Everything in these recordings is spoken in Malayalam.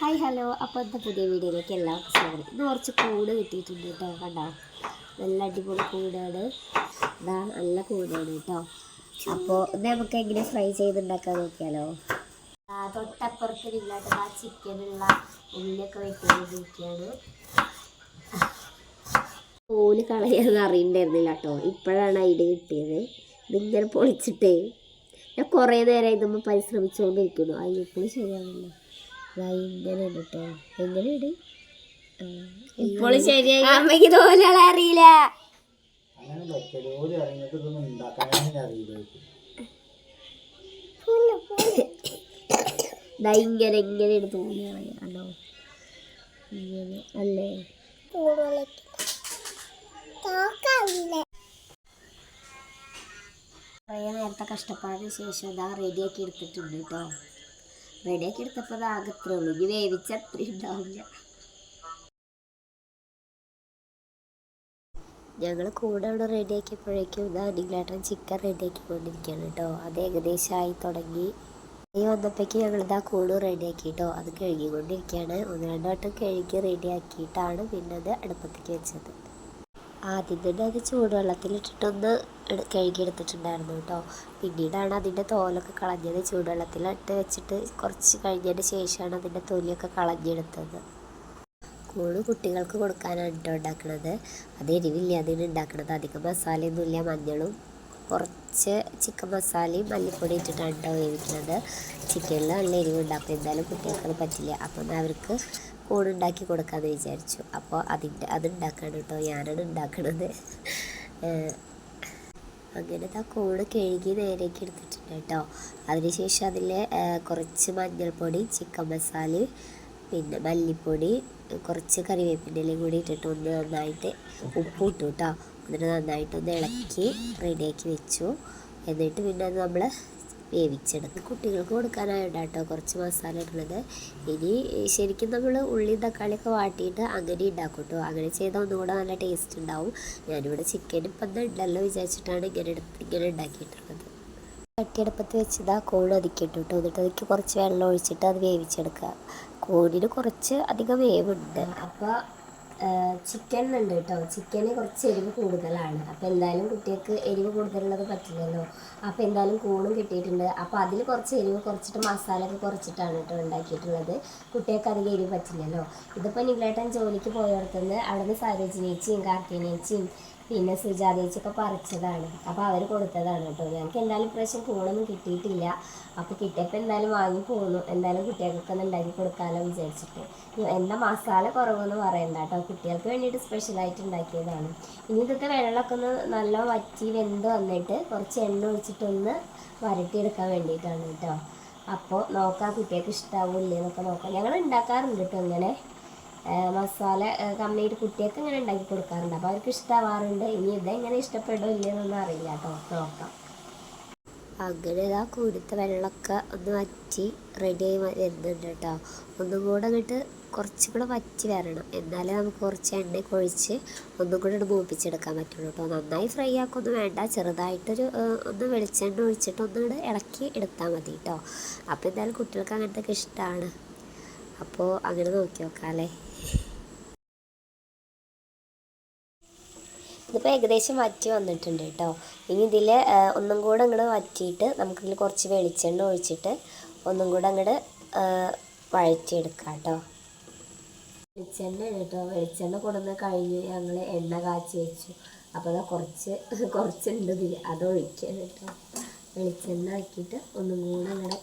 ഹായ് ഹലോ അപ്പോൾ ഇന്നത്തെ പുതിയ വീഡിയോയിലേക്ക് എല്ലാവർക്കും സ്വാഗതം. ഇന്ന് കുറച്ച് കൂട് കിട്ടിയിട്ടുണ്ട് കേട്ടോ കണ്ടോ? നല്ല അടിപൊളി കൂടാണ്. ഇതാ നല്ല കൂടാണ് കേട്ടോ. അപ്പോൾ ഇത് നമുക്ക് എങ്ങനെ ഫ്രൈ ചെയ്തുണ്ടാക്കാൻ നോക്കിയാലോ? തൊട്ടപ്പുറത്ത് നിങ്ങളായിട്ട് ആ ചിക്കനുള്ള ഉള്ളിയൊക്കെ വെട്ടിക്കൊണ്ടിരിക്കുകയാണ്. കോൽ കളയാന്ന് അറിയണ്ടായിരുന്നില്ല കേട്ടോ. ഇപ്പോഴാണ് ഐഡിയ കിട്ടിയത്. ഇതിങ്ങനെ പൊളിച്ചിട്ടേ. ഞാൻ കുറേ നേരമായി നമ്മൾ പരിശ്രമിച്ചുകൊണ്ടിരിക്കുന്നു. അത് ഇപ്പോഴും ശരിയാവില്ല. ഇങ്ങനെ ഉണ്ട് കേട്ടോ എങ്ങനെ ഇട് ഇപ്പോഴും ശരിയായി. അമ്മയ്ക്ക് ഇതുപോലെ അറിയില്ല. ദാ ഇങ്ങനെ ഇങ്ങനെയാണ് തോന്നി അറിയാലോ ഇങ്ങനെ അല്ലേ? കുറേ നേരത്തെ കഷ്ടപ്പാടിന് ശേഷം ഇതാ റെഡിയാക്കി എടുത്തിട്ടുണ്ട് കേട്ടോ റെഡിയാക്കി എടുത്തപ്പോൾ അത് ആകെ ഇത്രേ ഉള്ളൂ ഇനി വേവിച്ച അത്ര ഉണ്ടാവില്ല. ഞങ്ങൾ കൂടെ അവിടെ റെഡിയാക്കിയപ്പോഴേക്കും ഇതാ നിങ്ങളേട്ടൻ ചിക്കൻ റെഡിയാക്കിക്കൊണ്ടിരിക്കുകയാണ് കേട്ടോ. അത് ഏകദേശം ആയി തുടങ്ങി. ഈ വന്നപ്പോഴേക്ക് ഞങ്ങൾ ഇതാ കൂട് റെഡിയാക്കി കേട്ടോ. അത് കഴുകിക്കൊണ്ടിരിക്കുകയാണ്. ഒന്ന് രണ്ട് വട്ടം കഴുകി റെഡിയാക്കിയിട്ടാണ് പിന്നെ അത് അടുപ്പത്തേക്ക് വെച്ചത്. ആദ്യം തന്നെ അത് ചൂടുവെള്ളത്തിലിട്ടിട്ടൊന്ന് കഴുകിയെടുത്തിട്ടുണ്ടായിരുന്നു കേട്ടോ പിന്നീടാണ് അതിന്റെ തോലൊക്കെ കളഞ്ഞത്. ചൂടുവെള്ളത്തിലിട്ട് വെച്ചിട്ട് കുറച്ച് കഴിഞ്ഞതിന് ശേഷമാണ് അതിന്റെ തൊലിയൊക്കെ കളഞ്ഞെടുത്തത്. കൂണ് കുട്ടികൾക്ക് കൊടുക്കാനാണ് കേട്ടോ ഉണ്ടാക്കുന്നത് അത് എരിവില്ലാതെയാണ് ഉണ്ടാക്കുന്നത് അധികം മസാലയൊന്നുമില്ല മഞ്ഞളും കുറച്ച് ചിക്കൻ മസാലയും മല്ലിപ്പൊടി ഇട്ടിട്ടാണ് കേട്ടോ വേവിക്കുന്നത് ചിക്കനിൽ നല്ല എരിവുണ്ടാക്കും. എന്തായാലും കുട്ടികൾക്ക് പറ്റില്ല. അപ്പം അവർക്ക് കൂണുണ്ടാക്കി കൊടുക്കാമെന്ന് വിചാരിച്ചു. അപ്പോൾ അതിന്റെ അത് ഉണ്ടാക്കാണ് കേട്ടോ ഞാനാണ് ഉണ്ടാക്കണത്. അങ്ങനെ ആ കൂണ് കഴുകി നേരേക്ക് എടുത്തിട്ടുണ്ട് കേട്ടോ. അതിനുശേഷം അതിൽ കുറച്ച് മഞ്ഞൾപ്പൊടി ചിക്കൻ മസാല പിന്നെ മല്ലിപ്പൊടി കുറച്ച് കറിവേപ്പിന്റെ ഇലയും കൂടി ഇട്ടിട്ട് ഒന്ന് നന്നായിട്ട് ഉപ്പ് ഇട്ടു കേട്ടോ. എന്നിട്ട് നന്നായിട്ടൊന്ന് ഇളക്കി റെഡിയാക്കി വെച്ചു. എന്നിട്ട് പിന്നെ അത് നമ്മൾ വേവിച്ചെടുത്ത് കുട്ടികൾക്ക് കൊടുക്കാനായിട്ട് കേട്ടോ കുറച്ച് മസാല ഇടുന്നത്. ഇനി ശരിക്കും നമ്മൾ ഉള്ളി തക്കാളിയൊക്കെ വാട്ടിയിട്ട് അങ്ങനെ ഉണ്ടാക്കും കേട്ടോ അങ്ങനെ ചെയ്താൽ ഒന്നുകൂടെ നല്ല ടേസ്റ്റ് ഉണ്ടാവും ഞാനിവിടെ ചിക്കൻ ഇപ്പം ഉണ്ടല്ലോ വിചാരിച്ചിട്ടാണ് ഇങ്ങനെ എടുത്ത് ഇങ്ങനെ ഉണ്ടാക്കിയിട്ടുള്ളത് ചട്ടിയടുപ്പത്ത് വെച്ചത് ആ കോഴി അതിക്കിട്ടു കേട്ടോ എന്നിട്ട് അതിക്ക് കുറച്ച് വെള്ളം ഒഴിച്ചിട്ട് അത് വേവിച്ചെടുക്കുക. കോഴിന് കുറച്ച് അധികം വേവുണ്ട്. അപ്പോൾ ചിക്കനുണ്ട് കേട്ടോ. ചിക്കന് കുറച്ച് എരിവ് കൂടുതലാണ്. അപ്പോൾ എന്തായാലും കുട്ടികൾക്ക് എരിവ് കൂടുതലുള്ളത് പറ്റില്ലല്ലോ. അപ്പോൾ എന്തായാലും കൂണും കിട്ടിയിട്ടുണ്ട്. അപ്പോൾ അതിൽ കുറച്ച് എരിവ് കുറച്ചിട്ട് മസാല ഒക്കെ കുറച്ചിട്ടാണ് കേട്ടോ ഉണ്ടാക്കിയിട്ടുള്ളത്. കുട്ടികൾക്ക് അധികം എരിവ് പറ്റില്ലല്ലോ. ഇതിപ്പോൾ നിങ്ങളേട്ടൻ ജോലിക്ക് പോയവർത്തുനിന്ന് അവിടെ നിന്ന് സരോജിനേച്ചിയും കാർത്തിനേച്ചിയും പിന്നെ സുജാതേച്ചൊക്കെ പറിച്ചതാണ്. അപ്പോൾ അവർ കൊടുത്തതാണ് കേട്ടോ. ഞങ്ങൾക്ക് എന്തായാലും പ്രാവശ്യം കൂണൊന്നും കിട്ടിയിട്ടില്ല. അപ്പോൾ കിട്ടിയപ്പോൾ എന്തായാലും വാങ്ങി പോന്നു. എന്തായാലും കുട്ടികൾക്കൊക്കെ ഒന്ന് ഉണ്ടാക്കി കൊടുക്കാമല്ലോ വിചാരിച്ചിട്ട്. എന്താ മസാല കുറവെന്ന് പറയണ്ട കേട്ടോ. കുട്ടികൾക്ക് വേണ്ടിയിട്ട് സ്പെഷ്യലായിട്ട് ഉണ്ടാക്കിയതാണ്. ഇനി ഇതൊക്കെ വെള്ളമൊക്കെ ഒന്ന് നല്ല വറ്റി വെന്ത് വന്നിട്ട് കുറച്ച് എണ്ണ ഒഴിച്ചിട്ടൊന്ന് വരട്ടിയെടുക്കാൻ വേണ്ടിയിട്ടാണ് കേട്ടോ. അപ്പോൾ നോക്കാം കുട്ടികൾക്ക് ഇഷ്ടാവില്ലേ എന്നൊക്കെ നോക്കാം. ഞങ്ങൾ ഉണ്ടാക്കാറുണ്ട് കേട്ടോ ഇങ്ങനെ. മസാല കമ്മിയിട്ട് കുട്ടികൾക്ക് ഇങ്ങനെ ഉണ്ടാക്കി കൊടുക്കാറുണ്ട്. അപ്പോൾ അവർക്ക് ഇഷ്ടമാവാറുണ്ട് ഇനി ഇതെങ്ങനെ ഇഷ്ടപ്പെടോ ഇല്ലയെന്നൊന്നും അറിയില്ല കേട്ടോ. നോക്കാം. അങ്ങനെ ഇതാ കൂടുത്ത വെള്ളമൊക്കെ ഒന്ന് വറ്റി റെഡിയായി വരുന്നുണ്ട് കേട്ടോ. ഒന്നും കൂടെ അങ്ങോട്ട് കുറച്ചും കൂടെ വറ്റി വരണം. എന്നാലേ നമുക്ക് കുറച്ച് എണ്ണ ഒഴിച്ച് ഒന്നും കൂടെ മൂപ്പിച്ചെടുക്കാൻ പറ്റുള്ളൂ കേട്ടോ. നന്നായി ഫ്രൈ ആക്കൊന്നും വേണ്ട. ചെറുതായിട്ടൊരു ആ, ഒന്ന് വെളിച്ചെണ്ണ ഒഴിച്ചിട്ട് ഒന്നുകൂടെ ഇളക്കി എടുത്താൽ മതി കേട്ടോ. അപ്പോൾ എന്തായാലും കുട്ടികൾക്ക് അങ്ങനത്തെ ഇഷ്ടമാണ് അപ്പോൾ അങ്ങനെ നോക്കി നോക്കാം അല്ലേ? ഇതിപ്പോൾ ഏകദേശം വറ്റി വന്നിട്ടുണ്ട് കേട്ടോ. ഇനി ഇതിൽ ഒന്നും കൂടെ അങ്ങോട്ട് വറ്റിയിട്ട് നമുക്കിതിൽ കുറച്ച് വെളിച്ചെണ്ണ ഒഴിച്ചിട്ട് ഒന്നും കൂടെ അങ്ങോട്ട് വഴറ്റിയെടുക്കാം കേട്ടോ. വെളിച്ചെണ്ണ കേട്ടോ. വെളിച്ചെണ്ണ കൊടുന്ന് കഴിഞ്ഞ് ഞങ്ങൾ എണ്ണ കാച്ചി വെച്ചു. അപ്പോൾ അതാ കുറച്ച് കുറച്ചുണ്ട് ഇതിൽ അത് കേട്ടോ. വെളിച്ചെണ്ണ ആക്കിയിട്ട് ഒന്നും കൂടെ അങ്ങോട്ട്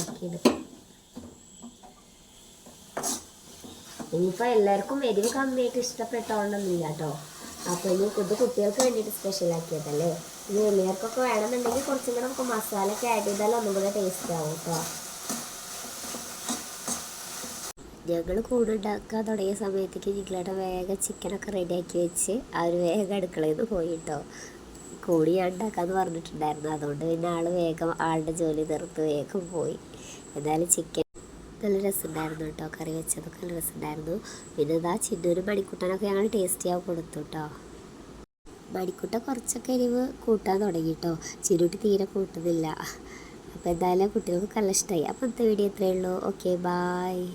ആക്കിയെടുക്കാം ഇനിയിപ്പോൾ എല്ലാവർക്കും എരിവ് കമ്മിയായിട്ട് ഇഷ്ടപ്പെട്ടോണമെന്നില്ല കേട്ടോ. അപ്പോൾ ഇനി ഇത് കുട്ടികൾക്ക് വേണ്ടിയിട്ട് സ്പെഷ്യൽ ആക്കിയതല്ലേ? ഇനി വലിയവർക്കൊക്കെ വേണമെന്നുണ്ടെങ്കിൽ കുറച്ചും കൂടെ നമുക്ക് മസാല ഒക്കെ ആഡ് ചെയ്താൽ ഒന്നും കൂടെ ടേസ്റ്റ് ആവും കേട്ടോ ഞങ്ങൾ കൂടുണ്ടാക്കാൻ തുടങ്ങിയ സമയത്തേക്ക് ഞങ്ങളുടെ വേഗം ചിക്കനൊക്കെ റെഡിയാക്കി വെച്ച് അവർ വേഗം അടുക്കളയിൽ നിന്ന് പോയി കേട്ടോ കൂടി ഞാൻ ഉണ്ടാക്കാമെന്ന് പറഞ്ഞിട്ടുണ്ടായിരുന്നു. അതുകൊണ്ട് പിന്നെ ആൾ വേഗം ആളുടെ ജോലി നിർത്തു വേഗം പോയി. എന്നാലും ചിക്കൻ നല്ല രസമുണ്ടായിരുന്നു കേട്ടോ. കറി വെച്ചതൊക്കെ നല്ല രസമുണ്ടായിരുന്നു. പിന്നെ ഇതാ ചിന്നൂര് മണിക്കുട്ടനൊക്കെ ഞങ്ങൾ ടേസ്റ്റ് ചെയ്യാൻ കൊടുത്തു കേട്ടോ. മണിക്കുട്ട കുറച്ചൊക്കെ എരിവ് കൂട്ടാൻ തുടങ്ങി കേട്ടോ. ചിരുട്ടി തീരെ കൂട്ടുന്നില്ല. അപ്പോൾ എന്തായാലും കുട്ടികൾക്ക് നല്ല ഇഷ്ടമായി അപ്പോൾ ഇന്നത്തെ വീഡിയോ ഇത്രയേ ഉള്ളൂ. Okay bye